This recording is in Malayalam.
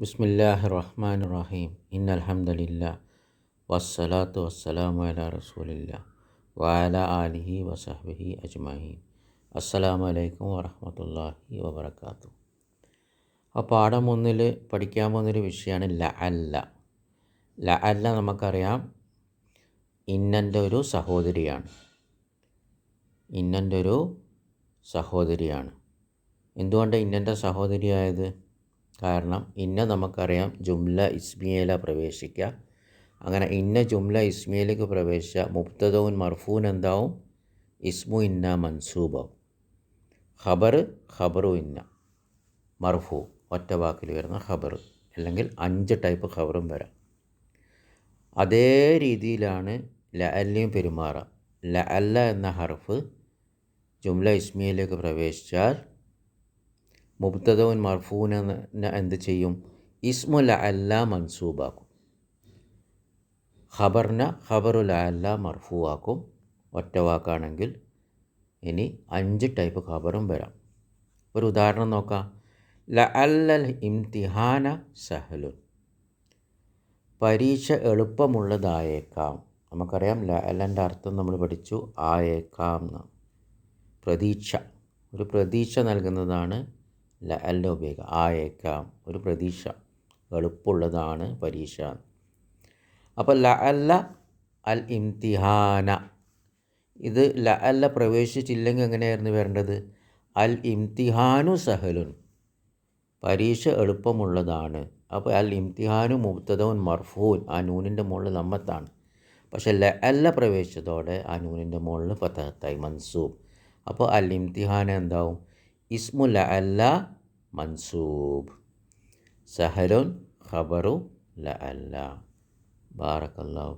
ബിസ്മില്ലാഹി റഹ്മാൻ റഹീം ഇന്നൽഹംദലില്ല. വസ്സലാത്തു വസ്സലാമു അല റസൂലില്ല. വാല ആലിഹി വസഹ്ബിഹി അജ്മഹീൻ അസ്സലാമു അലൈക്കും വറഹമത്തല്ലാഹി വബർക്കാത്തു ആ പാഠം ഒന്നിൽ പഠിക്കാൻ പോകുന്നൊരു വിഷയമാണ് ല അല്ല ല അല്ല നമുക്കറിയാം. ഇന്നന്റെ ഒരു സഹോദരിയാണ്. ഇന്നന്റെ ഒരു സഹോദരിയാണ്. എന്തുകൊണ്ട് ഇന്നന്റെ സഹോദരിയായത്? കാരണം ഇന്ന നമുക്കറിയാം ജുംല ഇസ്മിയേല പ്രവേശിക്കുക അങ്ങനെ ഇന്ന ജുംല ഇസ്മിയയിലേക്ക് പ്രവേശിച്ച മുബ്തദവും മർഫൂൻ എന്താവും? ഇസ്മു ഇന്ന മൻസൂബാവും. ഖബർ ഖബറു ഇന്ന മർഫു. ഒറ്റ വാക്കിൽ വരുന്ന ഖബർ അല്ലെങ്കിൽ അഞ്ച് ടൈപ്പ് ഖബറും വരാം. അതേ രീതിയിലാണ് ലഅല്ലയും അല്ലയും പെരുമാറുക. ല അല്ല എന്ന ഹർഫ് ജുംല ഇസ്മിയയിലേക്ക് പ്രവേശിച്ചാൽ മുബ്തദവും മർഫൂന എന്ത് ചെയ്യും? ഇസ്മു ല അല്ല മൻസൂബാക്കും. ഖബറിന ഖബറു ല അല്ല മർഫൂവാക്കും. ഒറ്റ വാക്കാണെങ്കിൽ ഇനി അഞ്ച് ടൈപ്പ് ഖബറും വരാം. ഒരു ഉദാഹരണം നോക്കാം. ല അല്ലൽ ഇംതിഹാന സഹലുൻ. പരീക്ഷ എളുപ്പമുള്ളതായേക്കാം. നമുക്കറിയാം ല അല്ലന്റെ അർത്ഥം നമ്മൾ പഠിച്ചു. ആയേക്കാം പ്രതീക്ഷ. ഒരു പ്രതീക്ഷ നൽകുന്നതാണ് ല അല്ല ഉപയോഗിക്കുക ആയേക്കാം. ഒരു പ്രതീക്ഷ. എളുപ്പമുള്ളതാണ് പരീക്ഷ. അപ്പോൾ ല അല്ല അൽ ഇംതിഹാന. ഇത് ല അല്ല പ്രവേശിച്ചില്ലെങ്കിൽ എങ്ങനെയായിരുന്നു വരേണ്ടത്? അൽ ഇംതിഹാനു സഹലുൻ. പരീക്ഷ എളുപ്പമുള്ളതാണ്. അപ്പോൾ അൽ ഇംതിഹാനു മുബ്തദവും മർഫൂൻ. ആ നൂനിന്റെ മുകളിൽ നമ്മത്താണ്. പക്ഷെ ല അല്ല പ്രവേശിച്ചതോടെ ആ നൂനിന്റെ മുകളിൽ ഫത്തഹത്തായി മൻസൂബ്. അപ്പോൾ അൽ ഇംതിഹാന എന്താവും? ഇസ്മു ല അല്ല മൻസൂബ്. സഹലുൻ ഖബറു ല അല്ല ബാറക്കല്ലാഹു